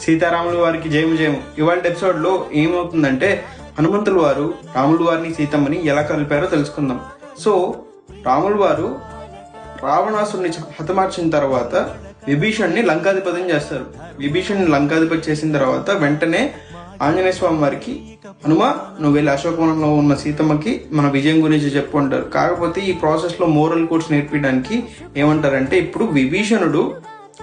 సీతారాములు వారికి జయము జయము. ఇవాళ ఎపిసోడ్లో ఏమవుతుందంటే హనుమంతులు వారు రాములు వారిని సీతమ్మని ఎలా కలిపారో తెలుసుకుందాం. సో రాములు వారు రావణాసుడిని హతమార్చిన తర్వాత విభీషణ్ణి లంకాధిపతం చేస్తారు. విభీషణ్ని లంకాధిపతి చేసిన తర్వాత వెంటనే ఆంజనేయ స్వామి వారికి హనుమ నువ్వు వెళ్ళి అశోకవనంలో ఉన్న సీతమ్మకి మన విజయం గురించి చెప్పు అంటారు. కాకపోతే ఈ ప్రాసెస్లో మోరల్ కోర్స్ నేర్పించడానికి ఏమంటారంటే ఇప్పుడు విభీషణుడు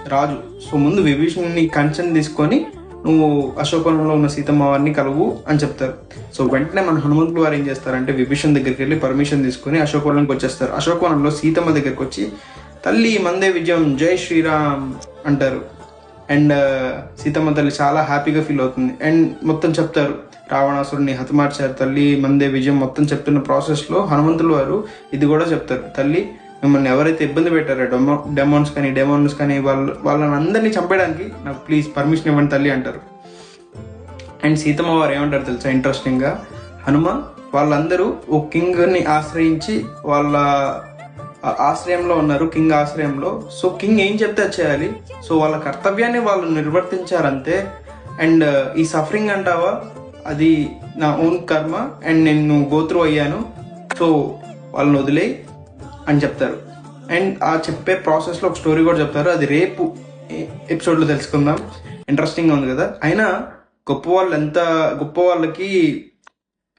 రాజు. సో ముందు విభీషణుని కంచెని తీసుకొని నువ్వు అశోకవనంలో ఉన్న సీతమ్మ వారిని కలువు అని చెప్తారు. సో వెంటనే మన హనుమంతులు వారు ఏం చేస్తారంటే విభీషణ్ దగ్గరికి వెళ్ళి పర్మిషన్ తీసుకొని అశోకవనంకి వచ్చేస్తారు. అశోకవనంలో సీతమ్మ దగ్గరికి వచ్చి తల్లి మందే విజయం జై శ్రీరామ్ అంటారు. అండ్ సీతమ్మ తల్లి చాలా హ్యాపీగా ఫీల్ అవుతుంది. అండ్ మొత్తం చెప్తారు. రావణాసురుని హతమార్చారు తల్లి మందే విజయం మొత్తం చెప్తున్న ప్రాసెస్లో హనుమంతులు వారు ఇది కూడా చెప్తారు. తల్లి మిమ్మల్ని ఎవరైతే ఇబ్బంది పెట్టారో డెమో డెమోన్స్ కానీ డెమోన్స్ కానీ వాళ్ళ వాళ్ళని అందరినీ చంపేయడానికి నాకు ప్లీజ్ పర్మిషన్ ఇవ్వండి తల్లి అంటారు. అండ్ సీతమ్మ వారు ఏమంటారు తెలుసా? ఇంట్రెస్టింగ్గా హనుమ వాళ్ళందరూ ఓ కింగ్ని ఆశ్రయించి వాళ్ళ ఆశ్రయంలో ఉన్నారు కింగ్ ఆశ్రయంలో. సో కింగ్ ఏం చెప్తే చేయాలి? సో వాళ్ళ కర్తవ్యాన్ని వాళ్ళు నిర్వర్తించారంతే. అండ్ ఈ సఫరింగ్ అంటావా? అది నా ఓన్ కర్మ అండ్ నేను గోత్రు అయ్యాను. సో వాళ్ళని వదిలేయి. అని చెప్తారు. అండ్ ఆ చెప్పే ప్రాసెస్లో ఒక స్టోరీ కూడా చెప్తారు. అది రేపు ఎపిసోడ్లో తెలుసుకుందాం. ఇంట్రెస్టింగ్ ఉంది కదా. అయినా గొప్ప వాళ్ళు ఎంత గొప్ప వాళ్ళకి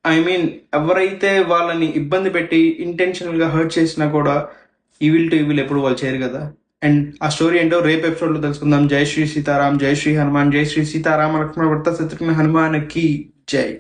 ఐ మీన్ ఎవరైతే వాళ్ళని ఇబ్బంది పెట్టి ఇంటెన్షనల్గా హర్ట్ చేసినా కూడా ఈవిల్ టు ఈవిల్ ఎప్పుడు వాళ్ళు చేయరు కదా. అండ్ ఆ స్టోరీ ఏంటో రేపు ఎపిసోడ్లో తెలుసుకుందాం. జై శ్రీ సీతారాం జై శ్రీ హనుమాన్ జై శ్రీ సీతారామ లక్ష్మణ భర్త శత్రుఘ్న హనుమాన్కి జై.